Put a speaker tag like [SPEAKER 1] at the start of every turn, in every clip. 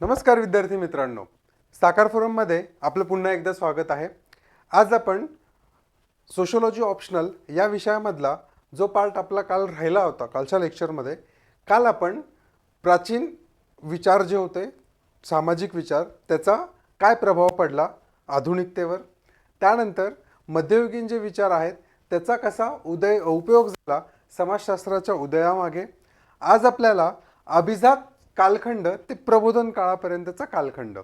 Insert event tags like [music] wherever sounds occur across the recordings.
[SPEAKER 1] नमस्कार विद्यार्थी मित्रांनो. साकार फोरममध्ये आपलं पुन्हा एकदा स्वागत आहे. आज आपण सोशोलॉजी ऑप्शनल या विषयामधला जो पार्ट आपला काल राहिला होता कालच्या लेक्चरमध्ये काल आपण प्राचीन विचार जे होते सामाजिक विचार त्याचा काय प्रभाव पडला आधुनिकतेवर? त्यानंतर मध्ययुगीन जे विचार आहेत त्याचा कसा उदय उपयोग झाला समाजशास्त्राच्या उदयामागे? आज आपल्याला अभिजात कालखंड ते प्रबोधन काळापर्यंतचा कालखंड.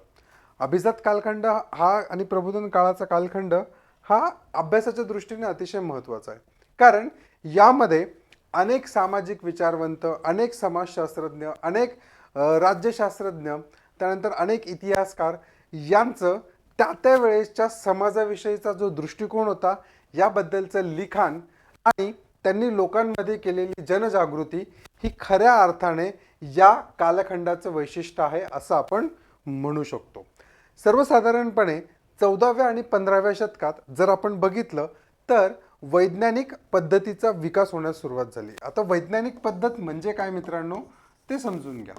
[SPEAKER 1] अभिजात कालखंड हा आणि प्रबोधन काळाचा कालखंड हा अभ्यासाच्या दृष्टीने अतिशय महत्त्वाचा आहे. कारण यामध्ये अनेक सामाजिक विचारवंत अनेक समाजशास्त्रज्ञ अनेक राज्यशास्त्रज्ञ त्यानंतर अनेक इतिहासकार यांचं त्या त्या वेळेसच्या समाजाविषयीचा जो दृष्टिकोन होता याबद्दलचं लिखाण आणि त्यांनी लोकांमध्ये केलेली जनजागृती ही खऱ्या अर्थाने या कालखंडाचं वैशिष्ट्य आहे असं आपण म्हणू शकतो. सर्वसाधारणपणे चौदाव्या आणि पंधराव्या शतकात जर आपण बघितलं तर वैज्ञानिक पद्धतीचा विकास होण्यास सुरुवात झाली. आता वैज्ञानिक पद्धत म्हणजे काय मित्रांनो? ते समजून घ्या.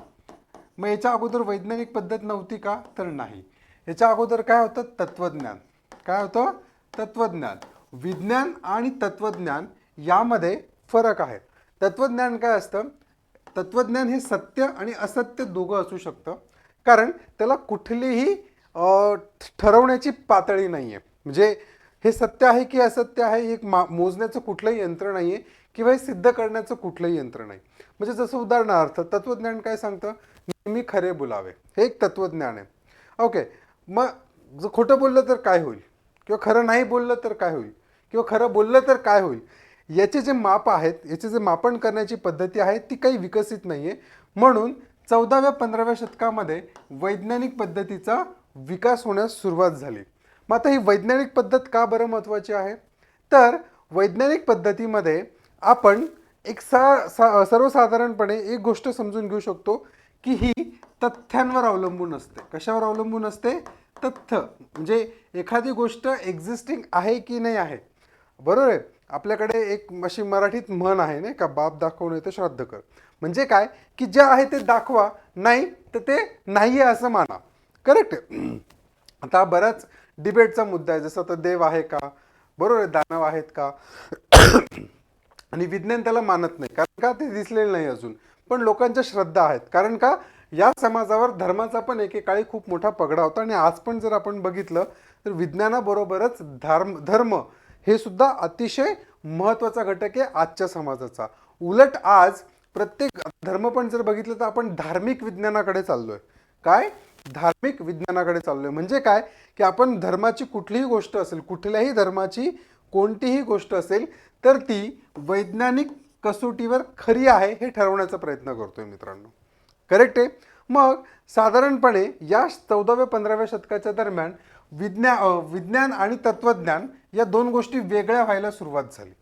[SPEAKER 1] मग याच्या अगोदर वैज्ञानिक पद्धत नव्हती का? तर नाही. याच्या अगोदर काय होतं? तत्वज्ञान काय होतं? तत्वज्ञान विज्ञान आणि तत्वज्ञान यामध्ये फरक आहे. तत्वज्ञान काय असतं? तत्वज्ञान हे सत्य आणि असत्य दोघं असू शकतं. कारण त्याला कुठलीही ठरवण्याची पातळी नाही आहे म्हणजे हे सत्य आहे की असत्य आहे हे मा मोजण्याचं कुठलंही यंत्र नाही आहे किंवा हे सिद्ध करण्याचं कुठलंही यंत्र नाही. म्हणजे जसं उदाहरणार्थ तत्वज्ञान काय सांगतं? नेहमी खरे बोलावे. हे एक तत्वज्ञान आहे. ओके. मग जर खोटं बोललं तर काय होईल? किंवा खरं नाही बोललं तर काय होईल? किंवा खरं बोललं तर काय होईल? याचे जे माप आहेत याचे जे मापन करण्याची पद्धती आहे ती काही विकसित नाही आहे म्हणून चौदाव्या पंधराव्या शतकामध्ये वैज्ञानिक पद्धतीचा विकास होण्यास सुरुवात झाली. मग आता ही वैज्ञानिक पद्धत का बरं महत्त्वाची आहे? तर वैज्ञानिक पद्धतीमध्ये आपण एक सा सा सर्वसाधारणपणे एक गोष्ट समजून घेऊ शकतो की ही तथ्यांवर अवलंबून असते. कशावर अवलंबून असते? तथ्य. म्हणजे एखादी गोष्ट एक्झिस्टिंग आहे की नाही आहे. बरोबर आहे? आपल्याकडे एक अशी मराठीत म्हण आहे नाही का? बाप दाखवून येतो श्राद्ध कर. म्हणजे काय? की जे आहे ते दाखवा नाही तर ते नाही आहे असं माना. करेक्ट आता बराच डिबेटचा मुद्दा आहे. जसं आता देव आहे का? बरोबर आहे दानव आहेत का? आणि विज्ञान त्याला मानत नाही. कारण का? ते दिसलेलं नाही अजून. पण लोकांच्या श्रद्धा आहेत. कारण का? या समाजावर धर्माचा पण एकेकाळी खूप मोठा पगडा होता. आणि आज पण जर आपण बघितलं तर विज्ञानाबरोबरच धर्म धर्म हे सुद्धा अतिशय महत्त्वाचा घटक आहे आजच्या समाजाचा. उलट आज प्रत्येक धर्म पण जर बघितलं तर आपण धार्मिक विज्ञानाकडे चाललोय. काय? धार्मिक विज्ञानाकडे चाललोय. म्हणजे काय? की आपण धर्माची कुठलीही गोष्ट असेल कुठल्याही धर्माची कोणतीही गोष्ट असेल तर ती वैज्ञानिक कसोटीवर खरी आहे हे ठरवण्याचा प्रयत्न करतोय मित्रांनो. करेक्ट आहे? मग साधारणपणे या चौदाव्या पंधराव्या शतकाच्या दरम्यान विज्ञा विज्ञान आणि तत्वज्ञान या दोन गोष्टी वेगळ्या व्हायला सुरुवात झाली.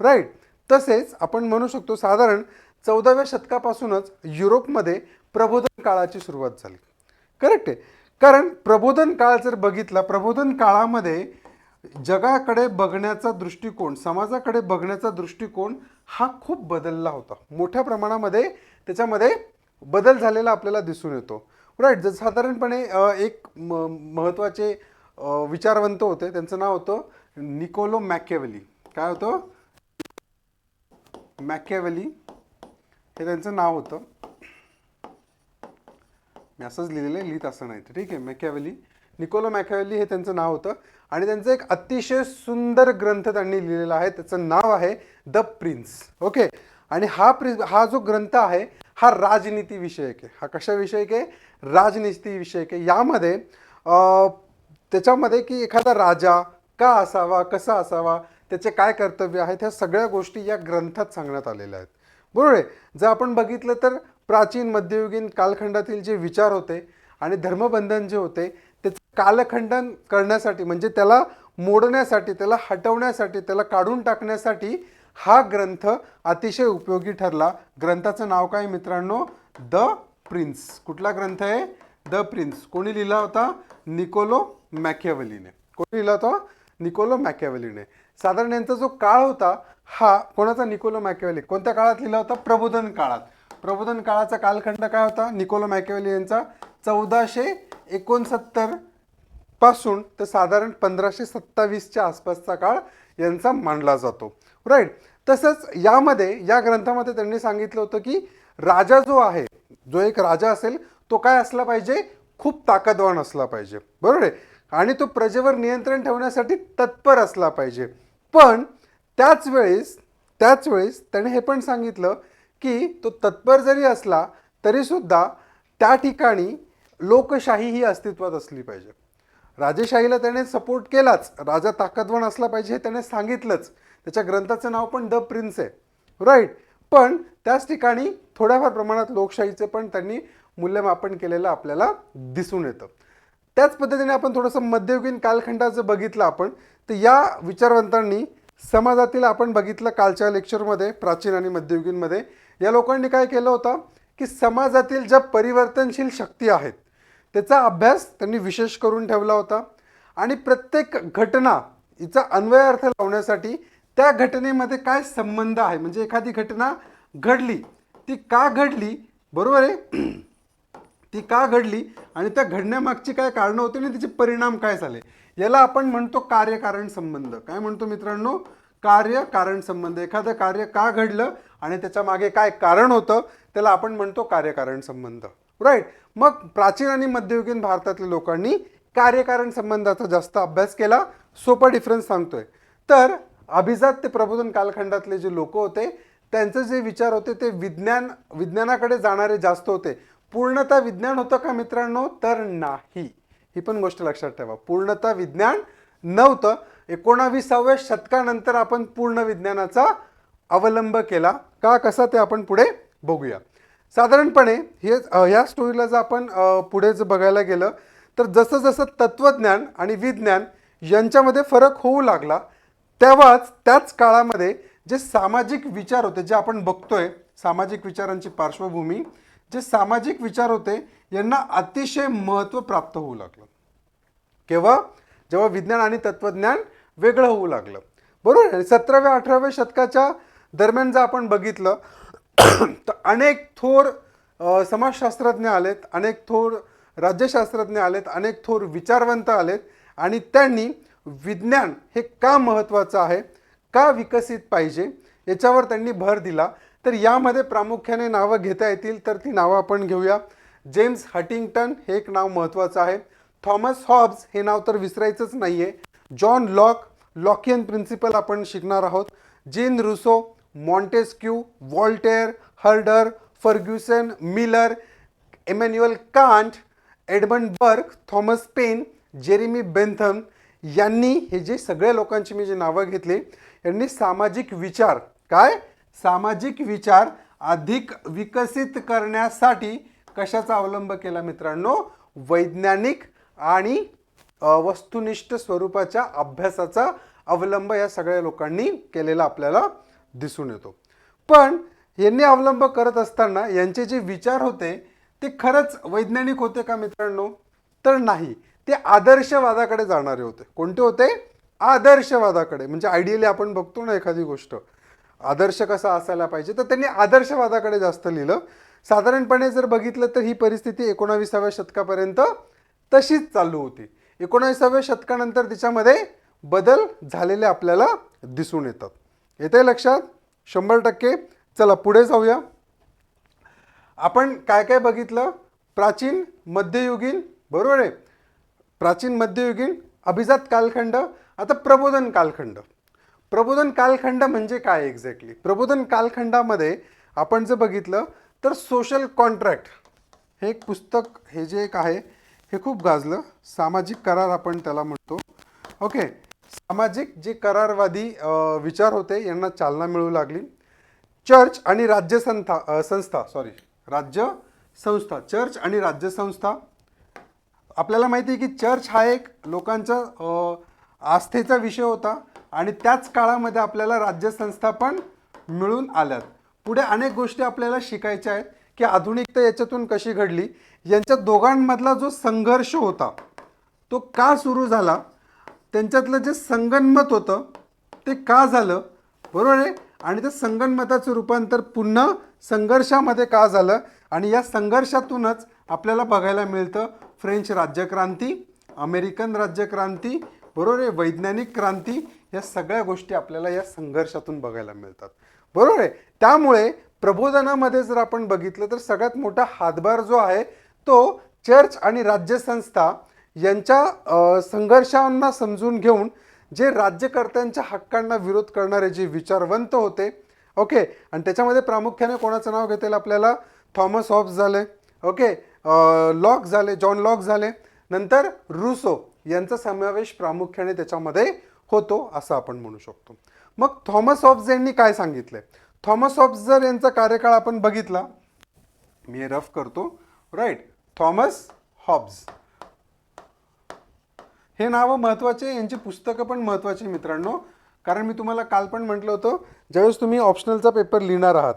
[SPEAKER 1] राईट तसेच आपण म्हणू शकतो साधारण चौदाव्या शतकापासूनच युरोपमध्ये प्रबोधन काळाची सुरुवात झाली. करेक्ट आहे. कारण प्रबोधन काळ जर बघितला प्रबोधन काळामध्ये जगाकडे बघण्याचा दृष्टिकोन समाजाकडे बघण्याचा दृष्टिकोन हा खूप बदलला होता. मोठ्या प्रमाणामध्ये त्याच्यामध्ये बदल झालेला आपल्याला दिसून येतो. राईट जर साधारणपणे एक म महत्त्वाचे विचारवंत होते त्यांचं नाव होतं निकोलो मॅकेवली काय होतं? मॅकेवली हे त्यांचं नाव होतं. मी असंच लिहिलेलं आहे लिहित असं नाही ठीक आहे मॅकॅवली निकोलो मॅकॅवली हे त्यांचं नाव होतं. आणि त्यांचं एक अतिशय सुंदर ग्रंथ त्यांनी लिहिलेला आहे त्याचं नाव आहे द प्रिन्स. ओके? आणि हा प्रिन्स हा जो ग्रंथ आहे हा राजनीती विषयक आहे. हा कशा विषयक आहे? राजनीती विषयक आहे. यामध्ये त्याच्यामध्ये की एखादा राजा का असावा कसा असावा त्याचे काय कर्तव्य आहेत ह्या सगळ्या गोष्टी या ग्रंथात सांगण्यात आलेल्या आहेत. बरोबर आहे? जर आपण बघितलं तर प्राचीन मध्ययुगीन कालखंडातील जे विचार होते आणि धर्मबंधन जे होते त्याचं कालखंडन करण्यासाठी म्हणजे त्याला मोडण्यासाठी त्याला हटवण्यासाठी त्याला काढून टाकण्यासाठी हा ग्रंथ अतिशय उपयोगी ठरला. ग्रंथाचं नाव काय मित्रांनो? The Prince. कुठला ग्रंथ आहे? The Prince. कोणी लिहिला होता? निकोलो मॅकॅवलीने कोणी लिहिला होता? निकोलो मॅकॅवलीने साधारण यांचा जो काळ होता हा कोणाचा? निकोलो मॅकॅवली कोणत्या काळात लिहिला होता? प्रबोधन काळात. प्रबोधन काळाचा कालखंड काय होता? निकोलो मॅकॅवली यांचा. चौदाशे एकोणसत्तरपासून तर साधारण पंधराशे सत्तावीसच्या आसपासचा काळ यांचा मानला जातो. राईट तसंच यामध्ये या ग्रंथामध्ये त्यांनी सांगितलं होतं की राजा जो आहे जो एक राजा असेल तो काय असला पाहिजे? खूप ताकदवान असला पाहिजे. बरोबर आहे? आणि तो प्रजेवर नियंत्रण ठेवण्यासाठी तत्पर असला पाहिजे. पण त्याच वेळेस त्याच वेळेस त्याने हे पण सांगितलं की तो तत्पर जरी असला तरीसुद्धा त्या ठिकाणी लोकशाही ही अस्तित्वात असली पाहिजे. राजेशाहीला त्याने सपोर्ट केलाच. राजा ताकदवान असला पाहिजे हे त्याने सांगितलंच. त्याच्या ग्रंथाचं नाव पण द प्रिन्स आहे. राईट पण त्याच ठिकाणी थोड्याफार प्रमाणात लोकशाहीचे पण त्यांनी मूल्यमापन केलेलं आपल्याला दिसून येतं. त्याच पद्धतीने आपण थोडंसं मध्ययुगीन कालखंडाचं बघितलं आपण तर या विचारवंतांनी समाजातील आपण बघितलं कालच्या लेक्चरमध्ये प्राचीन आणि मध्ययुगीनमध्ये या लोकांनी काय केलं होतं की समाजातील ज्या परिवर्तनशील शक्ती आहेत त्याचा अभ्यास त्यांनी विशेष करून ठेवला होता. आणि प्रत्येक घटना हिचा अन्वयार्थ लावण्यासाठी त्या घटनेमध्ये काय संबंध आहे? म्हणजे एखादी घटना घडली ती का घडली? बरोबर आहे? [clears throat] ती का घडली आणि त्या घडण्यामागची काय कारणं होती आणि तिचे परिणाम काय झाले? याला आपण म्हणतो कार्यकारण संबंध. काय म्हणतो मित्रांनो? कार्य कारण संबंध. एखादं कार्य का घडलं आणि त्याच्यामागे काय कारण होतं त्याला आपण म्हणतो कार्यकारण संबंध. राईट मग प्राचीन आणि मध्ययुगीन भारतातल्या लोकांनी कार्यकारण संबंधाचा जास्त अभ्यास केला सोपा डिफरन्स सांगतोय. तर अभिजात ते प्रबोधन कालखंडातले जे लोक होते त्यांचे जे विचार होते ते विज्ञान विज्ञानाकडे जाणारे जास्त होते. पूर्णतः विज्ञान होतं का मित्रांनो? तर नाही. ही पण गोष्ट लक्षात ठेवा. पूर्णतः विज्ञान नव्हतं. एकोणाविसाव्या शतकानंतर आपण पूर्ण विज्ञानाचा अवलंब केला. का? कसा ते आपण पुढे बघूया. साधारणपणे हे ह्या स्टोरीला जर आपण पुढे जर बघायला गेलं तर जसं जसं तत्त्वज्ञान आणि विज्ञान यांच्यामध्ये फरक होऊ लागला तेव्हाच त्याच काळामध्ये जे सामाजिक विचार होते जे आपण बघतोय सामाजिक विचारांची पार्श्वभूमी जे सामाजिक विचार होते यांना अतिशय महत्त्व प्राप्त होऊ लागलं. केव्हा? जेव्हा विज्ञान आणि तत्त्वज्ञान वेगळं होऊ लागलं. बरोबर आहे? सतराव्या अठराव्या शतकाच्या दरम्यान जर आपण बघितलं [clears throat] तर अनेक थोर समाजशास्त्रज्ञ आलेत अनेक थोर राज्यशास्त्रज्ञ आलेत अनेक थोर विचारवंत आलेत आणि त्यांनी विज्ञान हे का महत्त्वाचं आहे? का विकसित पाहिजे? याच्यावर त्यांनी भर दिला. तर यामध्ये प्रामुख्याने नावं घेता येतील तर ती नावं आपण घेऊया. जेम्स हटिंग्टन हे एक नाव महत्त्वाचं आहे. थॉमस हॉब्स हे नाव तर विसरायचंच नाही आहे जॉन लॉक लॉकियन प्रिन्सिपल आपण शिकणार आहोत. Jean Rousseau Montesquieu Voltaire Herder Ferguson Miller Emmanuel Kant Edmund Burke Thomas Paine Jeremy Bentham यांनी हे जे सगळ्या लोकांची मी जी नावं घेतली यांनी सामाजिक विचार काय? सामाजिक विचार अधिक विकसित करण्यासाठी कशाचा अवलंब केला मित्रांनो? वैज्ञानिक आणि वस्तुनिष्ठ स्वरूपाच्या अभ्यासाचा अवलंब या सगळ्या लोकांनी केलेला आपल्याला दिसून येतो. पण यांनी अवलंब करत असताना यांचे जे विचार होते ते खरंच वैज्ञानिक होते का मित्रांनो? तर नाही. ते आदर्शवादाकडे जाणारे होते. कोणते होते? आदर्शवादाकडे. म्हणजे आयडियली आपण बघतो ना एखादी गोष्ट. आदर्श कसा असायला पाहिजे? तर त्यांनी आदर्शवादाकडे जास्त लिहिलं. साधारणपणे जर बघितलं तर ही परिस्थिती एकोणाविसाव्या शतकापर्यंत तशीच चालू होती. एकोणाविसाव्या शतकानंतर तिच्यामध्ये बदल झालेले आपल्याला दिसून येतात. येते लक्षात? शंभर टक्के. चला पुढे जाऊया. आपण काय काय बघितलं? प्राचीन मध्ययुगीन बरोबर आहे? प्राचीन मध्ययुगीन अभिजात कालखंड आता प्रबोधन कालखंड. प्रबोधन कालखंड म्हणजे काय एक्झॅक्टली प्रबोधन कालखंडामध्ये आपण जर बघितलं तर सोशल कॉन्ट्रॅक्ट हे एक पुस्तक हे जे एक आहे हे खूप गाजलं. सामाजिक करार आपण त्याला म्हणतो. ओके सामाजिक जे करारवादी विचार होते यांना चालना मिळू लागली. चर्च आणि राज्य संस्था संस्था सॉरी राज्य संस्था चर्च आणि राज्य संस्था आपल्याला माहिती आहे की चर्च हा एक लोकांचा आस्थेचा विषय होता आणि त्याच काळामध्ये आपल्याला राज्यसंस्था पण मिळून आल्यात. पुढे अनेक गोष्टी आपल्याला शिकायच्या आहेत की आधुनिकता याच्यातून कशी घडली. यांच्या दोघांमधला जो संघर्ष होता तो का सुरू झाला त्यांच्यातलं जे संगनमत होतं ते का झालं बरोबर आहे? आणि त्या संगनमताचं रूपांतर पुन्हा संघर्षामध्ये का झालं? आणि या संघर्षातूनच आपल्याला बघायला मिळतं फ्रेंच राज्यक्रांती अमेरिकन राज्यक्रांती बरोबर आहे? वैज्ञानिक क्रांती या सगळ्या गोष्टी आपल्याला या संघर्षातून बघायला मिळतात. बरोबर आहे? त्यामुळे प्रबोधनामध्ये जर आपण बघितलं तर सगळ्यात मोठा हातभार जो आहे तो चर्च आणि राज्यसंस्था यांच्या संघर्षांना समजून घेऊन जे राज्यकर्त्यांच्या हक्कांना विरोध करणारे जे विचारवंत होते ओके? आणि त्याच्यामध्ये प्रामुख्याने कोणाचं नाव घेता येईल आपल्याला? थॉमस हॉब्स झाले ओके? लॉक झाले जॉन लॉक झाले. नंतर रुसो यांचा समावेश प्रामुख्याने त्याच्यामध्ये होतो असं आपण म्हणू शकतो. मग थॉमस हॉब्स यांनी काय सांगितलंय? थॉमस ऑब्झर जर यांचा कार्यकाळ आपण बघितला मी हे रफ करतो राईट थॉमस हॉब्स हे नावं महत्त्वाचे यांची पुस्तकं पण महत्त्वाची मित्रांनो. कारण मी तुम्हाला काल पण म्हटलं होतं ज्यावेळेस तुम्ही ऑप्शनलचा पेपर लिहिणार आहात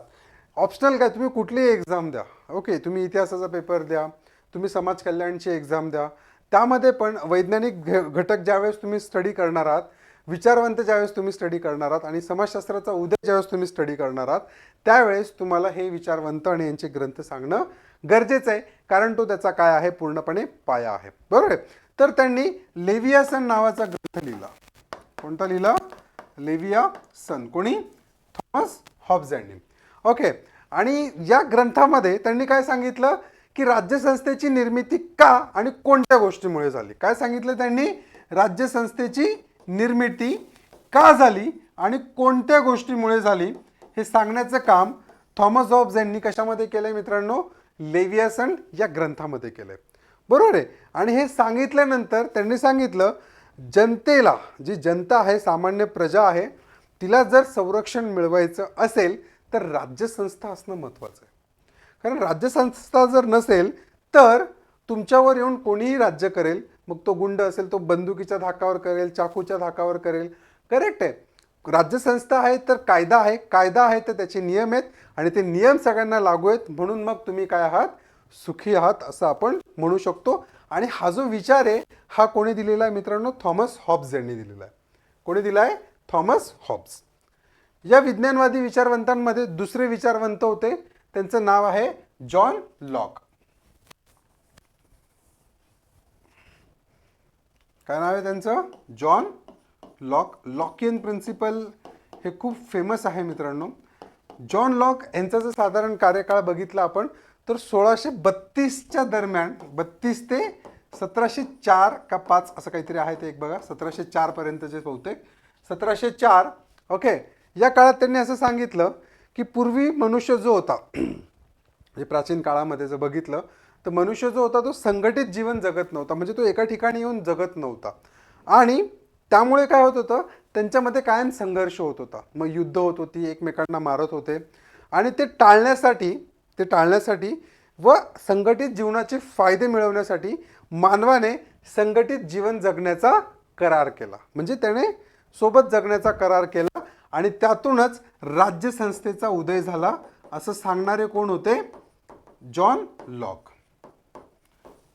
[SPEAKER 1] ऑप्शनल काय? तुम्ही कुठलीही एक्झाम द्या. ओके तुम्ही इतिहासाचा पेपर द्या तुम्ही समाज कल्याणची एक्झाम द्या. त्यामध्ये पण वैज्ञानिक घ- घटक ज्यावेळेस तुम्ही स्टडी करणार आहात विचारवंत ज्यावेळेस तुम्ही स्टडी करणार आहात आणि समाजशास्त्राचा उदय ज्यावेळेस तुम्ही स्टडी करणार आहात त्यावेळेस तुम्हाला हे विचारवंत आणि यांचे ग्रंथ सांगणं गरजेचं आहे कारण तो त्याचा काय आहे? पूर्णपणे पाया आहे. बरोबर आहे? तर त्यांनी लेवियासन नावाचा ग्रंथ लिहिला. कोणता लिहिला? लेविया सन कोणी? थॉमस हॉब्झ यांनी. ओके. आणि या ग्रंथामध्ये त्यांनी काय सांगितलं? की राज्यसंस्थेची निर्मिती का आणि कोणत्या गोष्टीमुळे झाली? काय सांगितलं त्यांनी? राज्यसंस्थेची निर्मिती का झाली आणि कोणत्या गोष्टीमुळे झाली? हे सांगण्याचं काम थॉमस हॉब्स यांनी कशामध्ये केलं आहे मित्रांनो? लेवियासन या ग्रंथामध्ये केलं आहे बरोबर आहे? आणि हे सांगितल्यानंतर त्यांनी सांगितलं जनतेला जी जनता आहे सामान्य प्रजा आहे तिला जर संरक्षण मिळवायचं असेल तर राज्यसंस्था असणं महत्त्वाचं आहे. कारण राज्यसंस्था जर नसेल तर तुमच्यावर येऊन कोणीही राज्य करेल मग तो गुंड असेल तो बंदुकीच्या धाकावर करेल चाकूच्या धाकावर करेल करेक्ट आहे. राज्यसंस्था आहे तर कायदा आहे कायदा आहे तर त्याचे नियम आहेत आणि ते नियम सगळ्यांना लागू आहेत म्हणून मग तुम्ही काय आहात? सुखी आहात असं आपण म्हणू शकतो. आणि हा जो विचार आहे हा कोणी दिलेला आहे मित्रांनो? थॉमस हॉब्स यांनी दिलेला आहे. कोणी दिला आहे थॉमस हॉब्स. या विज्ञानवादी विचारवंतांमध्ये दुसरे विचारवंत होते त्यांचं नाव आहे जॉन लॉक. काय नाव आहे त्यांचं? John Locke. लॉकियन प्रिन्सिपल हे खूप फेमस आहे मित्रांनो. जॉन लॉक यांचा जर साधारण कार्यकाळ बघितला आपण तर सोळाशे बत्तीसच्या दरम्यान बत्तीस ते सतराशे चार का पाच असं काहीतरी आहे ते एक बघा. सतराशे चारपर्यंतचे बहुतेक. सतराशे चार ओके या काळात त्यांनी असं सांगितलं की पूर्वी मनुष्य जो होता [clears throat] म्हणजे प्राचीन काळामध्ये जर बघितलं तर मनुष्य जो होता तो संघटित जीवन जगत नव्हता. म्हणजे तो एका ठिकाणी येऊन जगत नव्हता. आणि त्यामुळे काय होत होतं त्यांच्यामध्ये कायम संघर्ष होत होता. मग युद्ध होत होती एकमेकांना मारत होते. आणि ते टाळण्यासाठी ते टाळण्यासाठी व संघटित जीवनाचे फायदे मिळवण्यासाठी मानवाने संघटित जीवन जगण्याचा करार केला. म्हणजे त्याने सोबत जगण्याचा करार केला. आणि त्यातूनच राज्यसंस्थेचा उदय झाला असं सांगणारे कोण होते? John Locke.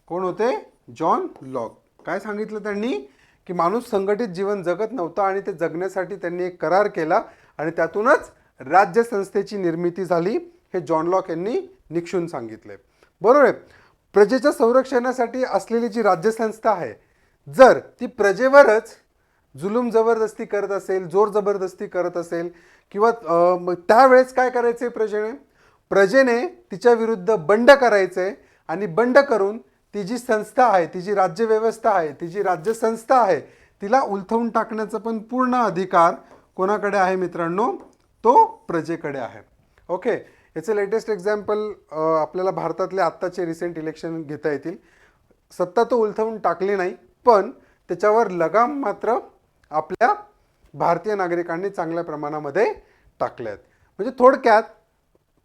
[SPEAKER 1] कोण होते? John Locke. काय सांगितलं त्यांनी? की माणूस संघटित जीवन जगत नव्हता आणि ते जगण्यासाठी त्यांनी एक करार केला आणि त्यातूनच राज्यसंस्थेची निर्मिती झाली हे जॉन लॉक यांनी निक्षून सांगितले. बरोबर आहे. प्रजेच्या संरक्षणासाठी असलेली जी राज्यसंस्था आहे जर ती प्रजेवरच जुलूम जबरदस्ती करत असेल जोर जबरदस्ती करत असेल किंवा मग त्यावेळेस काय करायचे प्रजेने? प्रजेने तिच्या विरुद्ध बंड करायचे आणि बंड करून ती जी संस्था आहे ती जी राज्यव्यवस्था आहे ती जी राज्यसंस्था आहे तिला उलथवून टाकण्याचा पण पूर्ण अधिकार कोणाकडे आहे मित्रांनो? तो प्रजेकडे आहे. ओके याचे लेटेस्ट एक्झाम्पल आपल्याला भारतातले आत्ताचे रिसेंट इलेक्शन घेता येतील. सत्ता तो उलथवून टाकली नाही पण त्याच्यावर लगाम मात्र आपल्या भारतीय नागरिकांनी चांगल्या प्रमाणामध्ये टाकल्यात. आहेत म्हणजे थोडक्यात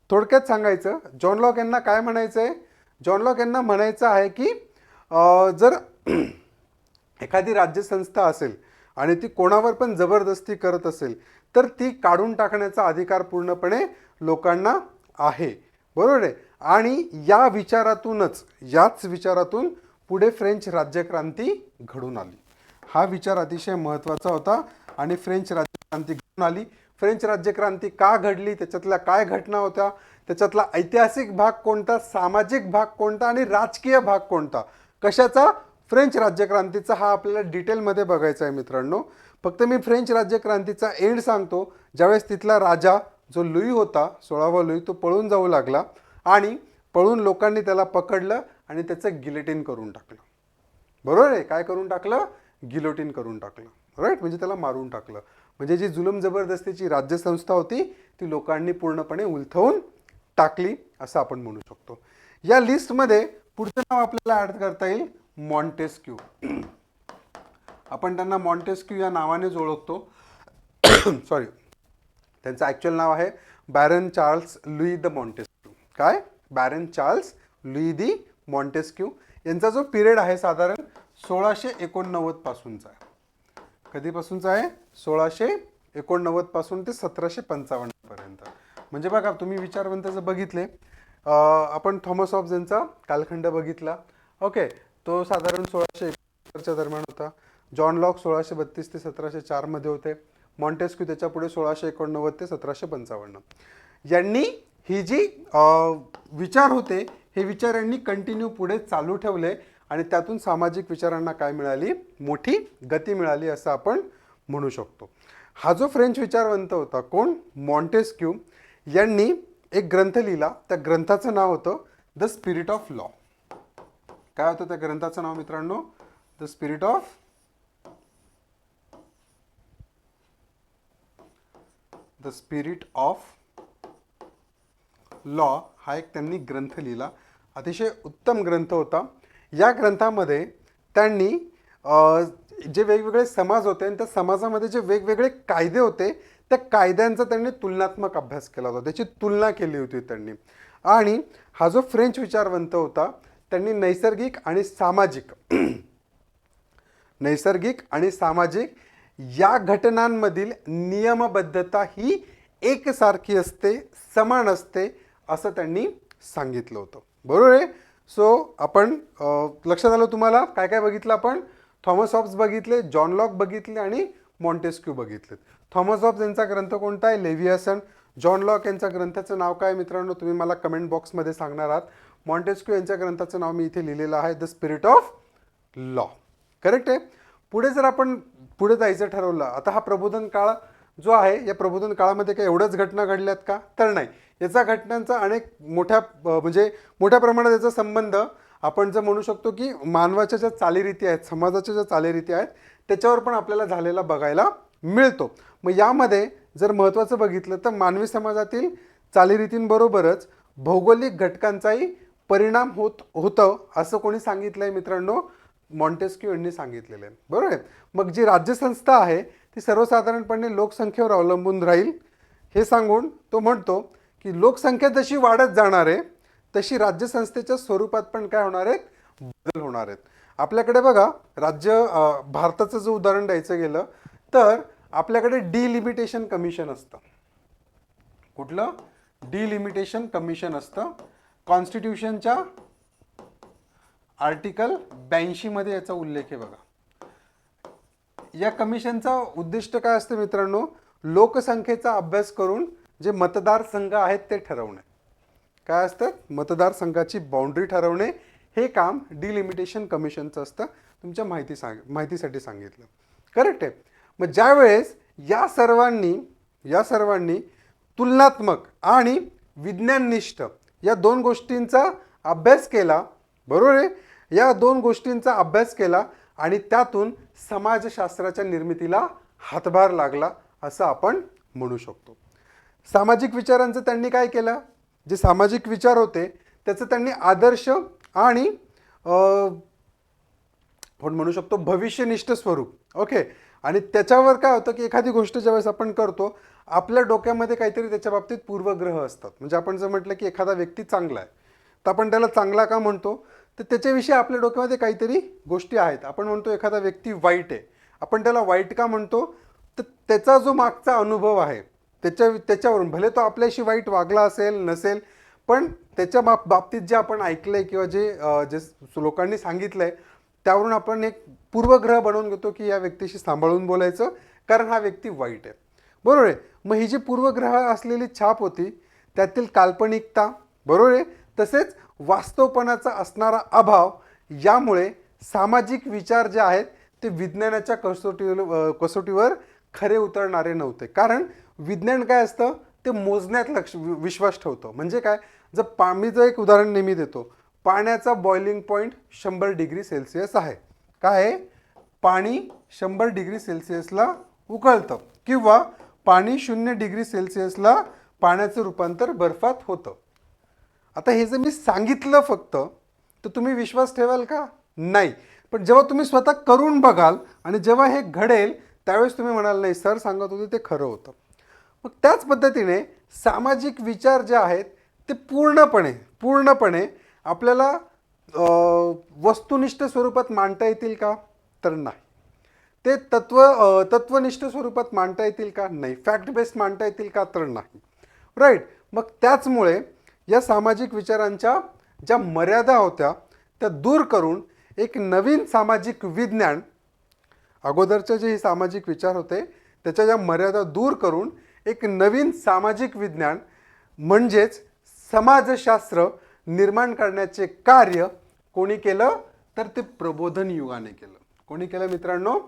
[SPEAKER 1] थोडक्यात सांगायचं जॉन लॉक यांना काय म्हणायचं आहे जॉन लॉक यांना म्हणायचं आहे की जर [clears throat] एखादी राज्यसंस्था असेल आणि ती कोणावर पण जबरदस्ती करत असेल तर ती काढून टाकण्याचा अधिकार पूर्णपणे लोकांना आहे. बरोबर आहे? आणि या विचारातूनच याच विचारातून पुढे फ्रेंच राज्यक्रांती घडून आली. हा विचार अतिशय महत्त्वाचा होता आणि फ्रेंच राज्यक्रांती घडून आली. फ्रेंच राज्यक्रांती का घडली? त्याच्यातल्या काय घटना होत्या? त्याच्यातला ऐतिहासिक भाग कोणता? सामाजिक भाग कोणता? आणि राजकीय भाग कोणता? कशाचा? फ्रेंच राज्यक्रांतीचा हा आपल्याला डिटेलमध्ये बघायचा आहे मित्रांनो. फक्त मी फ्रेंच राज्यक्रांतीचा एंड सांगतो. ज्यावेळेस तिथला राजा जो लुई होता सोळावा लुई तो पळून जाऊ लागला आणि पळून लोकांनी त्याला पकडलं आणि त्याचं गिलेटिन करून टाकलं. बरोबर आहे? काय करून टाकलं? गिलोटीन करून टाकलं. राईट म्हणजे त्याला मारून टाकलं. म्हणजे जी जुलम जबरदस्तीची राज्यसंस्था होती ती लोकांनी पूर्णपणे उलथवून टाकली असं आपण म्हणू शकतो. या लिस्टमध्ये पुढचं नाव आपल्याला ॲड करता येईल मॉन्टेस्क्यू आपण त्यांना मॉन्टेस्क्यू या नावानेच ओळखतो. [coughs] सॉरी त्यांचं ॲक्च्युअल नाव आहे Baron Charles Louis de Montesquieu काय? Baron Charles Louis de Montesquieu यांचा जो पिरियड आहे साधारण सोळाशे एकोणनव्वद पासूनचा आहे. कधीपासूनचा आहे? सोळाशे एकोणनव्वदपासून ते सतराशे पंचावन्नपर्यंत म्हणजे बघा तुम्ही विचारवंत जर बघितले आपण थॉमस ऑफ यांचा कालखंड बघितला. ओके तो साधारण सोळाशे एकोणसत्तरच्या दरम्यान होता. जॉन लॉक सोळाशे बत्तीस ते सतराशे चारमध्ये होते. मॉन्टेस्क्यू त्याच्या पुढे सोळाशे एकोणनव्वद ते सतराशे पंचावन्न. यांनी ही जी विचार होते हे विचार यांनी कंटिन्यू पुढे चालू ठेवले. आणि त्यातून सामाजिक विचारांना काय मिळाली? मोठी गती मिळाली असं आपण म्हणू शकतो. हा जो फ्रेंच विचारवंत होता कोण? मॉन्टेस्क्यू यांनी एक ग्रंथ लिहिला. त्या ग्रंथाचं नाव होतं द स्पिरिट ऑफ लॉ काय होतं त्या ग्रंथाचं नाव मित्रांनो? The Spirit of the Spirit of Law हा एक त्यांनी ग्रंथ लिहिला. अतिशय उत्तम ग्रंथ होता. या ग्रंथामध्ये त्यांनी जे वेगवेगळे समाज होते आणि त्या समाजामध्ये जे वेगवेगळे कायदे होते त्या कायद्यांचा त्यांनी तुलनात्मक अभ्यास केला होता. त्याची तुलना केली होती त्यांनी. आणि हा जो फ्रेंच विचारवंत होता त्यांनी नैसर्गिक आणि सामाजिक नैसर्गिक आणि सामाजिक या घटनांमधील नियमबद्धता ही एकसारखी असते समान असते असं त्यांनी सांगितलं होतं. बरोबर आहे? सो आपण लक्षात आलं तुम्हाला? काय काय बघितलं आपण? थॉमस हॉब्स बघितले जॉन लॉक बघितले आणि मॉन्टेस्क्यू बघितले थॉमस हॉब्स यांचा ग्रंथ कोणता आहे? लेव्हियासन जॉन लॉक यांच्या ग्रंथाचं नाव काय मित्रांनो? तुम्ही मला कमेंट बॉक्समध्ये सांगणार आहात. मॉन्टेस्क्यू यांच्या ग्रंथाचं नाव मी इथे लिहिलेलं आहे the Spirit of Law correct आहे? पुढे जर आपण पुढे जायचं ठरवलं आता हा प्रबोधन काळ जो आहे या प्रबोधन काळामध्ये काही एवढंच घटना घडल्यात का? तर नाही. याचा घटनांचा अनेक मोठ्या म्हणजे मोठ्या प्रमाणात याचा संबंध आपण जर म्हणू शकतो की मानवाच्या ज्या चालीरीती आहेत समाजाच्या ज्या चालीरीती आहेत त्याच्यावर पण आपल्याला झालेला बघायला मिळतो. मग यामध्ये जर महत्त्वाचं बघितलं तर मानवी समाजातील चालीरीतींबरोबरच भौगोलिक घटकांचाही परिणाम होत होतं असं कोणी सांगितलं आहे मित्रांनो? मॉन्टेस्क्यू यांनी सांगितलेलं आहे. बरोबर आहे? मग जी राज्यसंस्था आहे ती सर्वसाधारणपणे लोकसंख्येवर अवलंबून राहील. हे सांगून तो म्हणतो की लोकसंख्या जशी वाढत जाणार आहे तशी राज्यसंस्थेच्या स्वरूपात पण काय होणार आहेत? बदल होणार आहेत. आपल्याकडे बघा राज्य भारताचं जर उदाहरण द्यायचं गेलं तर आपल्याकडे डिलिमिटेशन कमिशन असतं. कुठलं? डिलिमिटेशन कमिशन असतं. कॉन्स्टिट्यूशनच्या आर्टिकल ब्याऐंशीमध्ये याचा उल्लेख आहे बघा. या कमिशनचा उद्दिष्ट काय असतं मित्रांनो? लोकसंख्येचा अभ्यास करून जे मतदारसंघ आहेत ते ठरवणे. काय असतं? मतदारसंघाची बाउंड्री ठरवणे. हे काम डिलिमिटेशन कमिशनचं असतं. तुमच्या माहिती सांग माहितीसाठी सांगितलं. करेक्ट आहे. मग ज्यावेळेस या सर्वांनी या सर्वांनी तुलनात्मक आणि विज्ञाननिष्ठ या दोन गोष्टींचा अभ्यास केला बरोबर आहे? या दोन गोष्टींचा अभ्यास केला आणि त्यातून समाजशास्त्राच्या निर्मितीला हातभार लागला असं आपण म्हणू शकतो. सामाजिक विचारांचं त्यांनी काय केलं? जे सामाजिक विचार होते त्याचं त्यांनी आदर्श आणि अं, आपण म्हणू शकतो भविष्यनिष्ठ स्वरूप. ओके? आणि त्याच्यावर काय होतं की एखादी गोष्ट ज्यावेळेस आपण करतो आपल्या डोक्यामध्ये काहीतरी त्याच्या बाबतीत पूर्वग्रह असतात. म्हणजे आपण जर म्हटलं की एखादा व्यक्ती चांगला आहे तर आपण त्याला चांगला का म्हणतो? तर त्याच्याविषयी आपल्या डोक्यामध्ये काहीतरी गोष्टी आहेत. आपण म्हणतो एखादा व्यक्ती वाईट आहे. आपण त्याला वाईट का म्हणतो? तर त्याचा जो मागचा अनुभव आहे त्याच्या त्याच्यावरून भले तो आपल्याशी वाईट वागला असेल नसेल पण त्याच्या बाब बाबतीत जे आपण ऐकलंय किंवा जे जे लोकांनी सांगितलं आहे त्यावरून आपण एक पूर्वग्रह बनवून घेतो की या व्यक्तीशी सांभाळून बोलायचं कारण हा व्यक्ती वाईट आहे. बरोबर आहे? मग ही जी पूर्वग्रह असलेली छाप होती त्यातील काल्पनिकता बरोबर आहे? तसेच वास्तवपणाचा असणारा अभाव यामुळे सामाजिक विचार जे आहेत ते विज्ञानाच्या कसोटीवर कसोटीवर खरे उतरणारे नव्हते. कारण विज्ञान काय असतं? ते मोजण्यात लक्ष वि- विश्वास ठेवतो. म्हणजे काय? जर पामीचं एक उदाहरण नेहमी देतो. पाण्याचा बॉइलिंग पॉईंट शंभर डिग्री सेल्सिअस आहे. काय आहे? पाणी शंभर डिग्री सेल्सिअसला उकळतं. किंवा पाणी शून्य डिग्री सेल्सिअसला पाण्याचं रूपांतर बर्फात होतं. आता हे जर मी सांगितलं फक्त तर तुम्ही विश्वास ठेवाल का? नाही. पण जेव्हा तुम्ही स्वतः करून बघाल आणि जेव्हा हे घडेल त्यावेळेस तुम्ही म्हणाल नाही सर सांगत होते ते खरं होतं. मग त्याच पद्धतीने सामाजिक विचार जे आहेत ते पूर्णपणे पूर्णपणे आपल्याला वस्तुनिष्ठ स्वरूपात मांडता येतील का? तर नाही. ते तत्व तत्वनिष्ठ स्वरूपात मांडता येतील का? नाही. फॅक्ट बेस्ड मांडता येतील का? तर नाही. राईट. मग त्याचमुळे या सामाजिक विचारांच्या ज्या मर्यादा होत्या त्या दूर करून एक नवीन सामाजिक विज्ञान अगोदरचे जे हे सामाजिक विचार होते त्याच्या ज्या मर्यादा दूर करून एक नवीन सामाजिक विज्ञान म्हणजेच समाजशास्त्र निर्माण करण्याचे कार्य कोणी केलं तर ते प्रबोधन युगाने केलं. कोणी केलं मित्रांनो?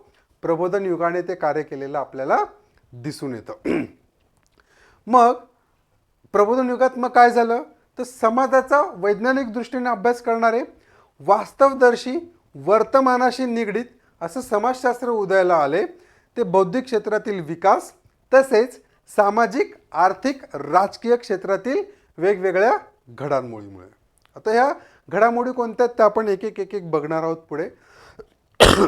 [SPEAKER 1] प्रबोधन युगाने ते कार्य केलेलं आपल्याला दिसून येतं. [clears throat] मग प्रबोधन युगात मग काय झालं? तर समाजाचा वैज्ञानिक दृष्टीने अभ्यास करणारे वास्तवदर्शी वर्तमानाशी निगडीत असं समाजशास्त्र उदयाला आले. ते बौद्धिक क्षेत्रातील विकास तसेच सामाजिक आर्थिक राजकीय क्षेत्रातील वेगवेगळ्या घडामोडीमुळे. आता ह्या घडामोडी कोणत्या आहेत त्या आपण एक एक एक एक बघणार आहोत पुढे. [coughs]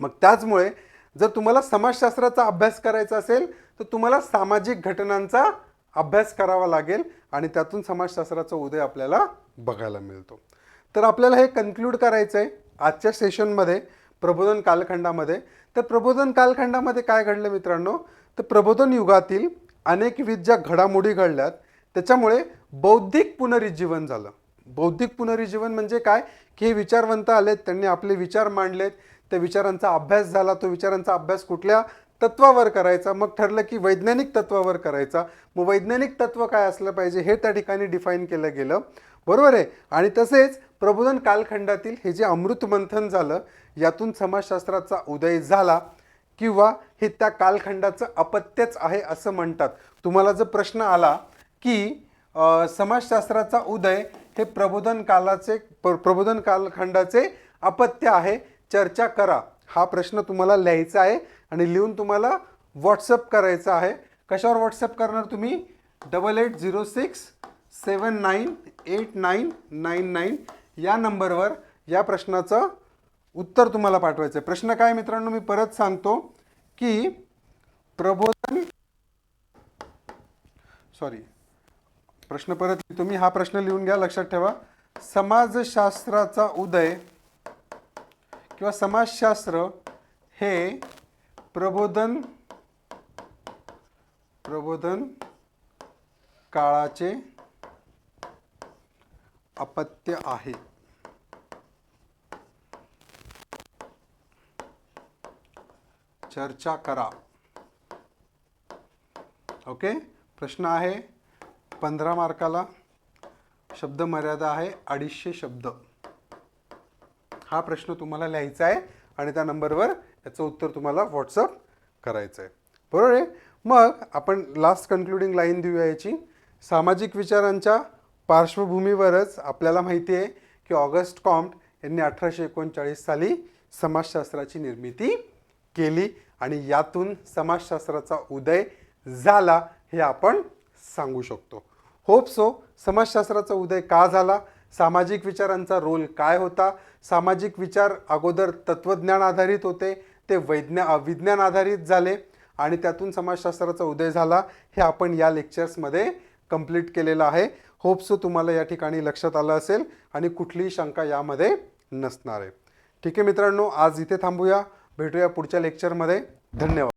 [SPEAKER 1] मग त्याचमुळे जर तुम्हाला समाजशास्त्राचा अभ्यास करायचा असेल तर तुम्हाला सामाजिक घटनांचा अभ्यास करावा लागेल आणि त्यातून समाजशास्त्राचा उदय आपल्याला बघायला मिळतो. तर आपल्याला हे कन्क्लूड करायचं आहे आजच्या सेशनमध्ये प्रबोधन कालखंडामध्ये. तर प्रबोधन कालखंडामध्ये काय घडलं मित्रांनो? तर प्रबोधन युगातील अनेकविध ज्या घडामोडी घडल्यात त्याच्यामुळे बौद्धिक पुनरुज्जीवन झालं. बौद्धिक पुनरुज्जीवन म्हणजे काय? की हे विचारवंत आलेत त्यांनी आपले विचार मांडलेत त्या विचारांचा अभ्यास झाला तो विचारांचा अभ्यास कुठल्या तत्वावर करायचा मग ठरलं की वैज्ञानिक तत्वावर करायचा. मग वैज्ञानिक तत्व काय असलं पाहिजे हे त्या ठिकाणी डिफाईन केलं गेलं. बरोबर आहे? आणि तसेच प्रबोधन कालखंडातील हे जे अमृत मंथन झालं यातून समाजशास्त्राचा उदय झाला किंवा हे त्या कालखंडाचं अपत्यच आहे असं म्हणतात. तुम्हाला जर प्रश्न आला की समाजशास्त्राचा उदय हे प्रबोधन कालाचे प्र- प्रबोधन कालखंडाचे अपत्य आहे चर्चा करा. हा प्रश्न तुम्हाला लिहायचा आहे. आणि लिहून तुम्हाला व्हॉट्सअप करायचं आहे. कशावर व्हॉट्सअप करणार तुम्ही? Double eight zero six seven nine eight nine nine nine या नंबरवर या प्रश्नाचं उत्तर तुम्हाला पाठवायचं आहे. प्रश्न काय मित्रांनो? मी परत सांगतो की प्रबोधन सॉरी प्रश्न परत लिहितो मी. हा प्रश्न लिहून घ्या लक्षात ठेवा. समाजशास्त्राचा उदय किंवा समाजशास्त्र हे प्रबोधन प्रबोधन काळाचे अपत्य आहे. चर्चा करा. ओके? प्रश्न आहे पंधरा मार्काला. शब्द मर्यादा आहे अडीचशे शब्द. हा प्रश्न तुम्हाला लिहायचा आहे आणि त्या नंबरवर त्याचं उत्तर तुम्हाला व्हॉट्सअप करायचं आहे बरोबर आहे? मग आपण लास्ट कन्क्लुडिंग लाईन देऊया याची. सामाजिक विचारांच्या पार्श्वभूमीवरच आपल्याला माहिती आहे की ऑगस्ट कॉम्प्ट यांनी अठराशे एकोणचाळीस साली समाजशास्त्राची निर्मिती केली आणि यातून समाजशास्त्राचा उदय झाला हे आपण सांगू शकतो. होप सो समाजशास्त्राचा उदय का झाला? सामाजिक विचारांचा रोल काय होता? सामाजिक विचार अगोदर तत्वज्ञान आधारित होते. ते वैज्ञा विज्ञान आधारित झाले आणि त्यातून समाजशास्त्राचा उदय झाला हे आपण या लेक्चर्समध्ये कंप्लीट केलेलं आहे. होपसो तुम्हाला या ठिकाणी लक्षात आलं असेल आणि कुठलीही शंका यामध्ये नसणार आहे. ठीक आहे मित्रांनो आज इथे थांबूया. भेटूया पुढच्या लेक्चरमध्ये धन्यवाद.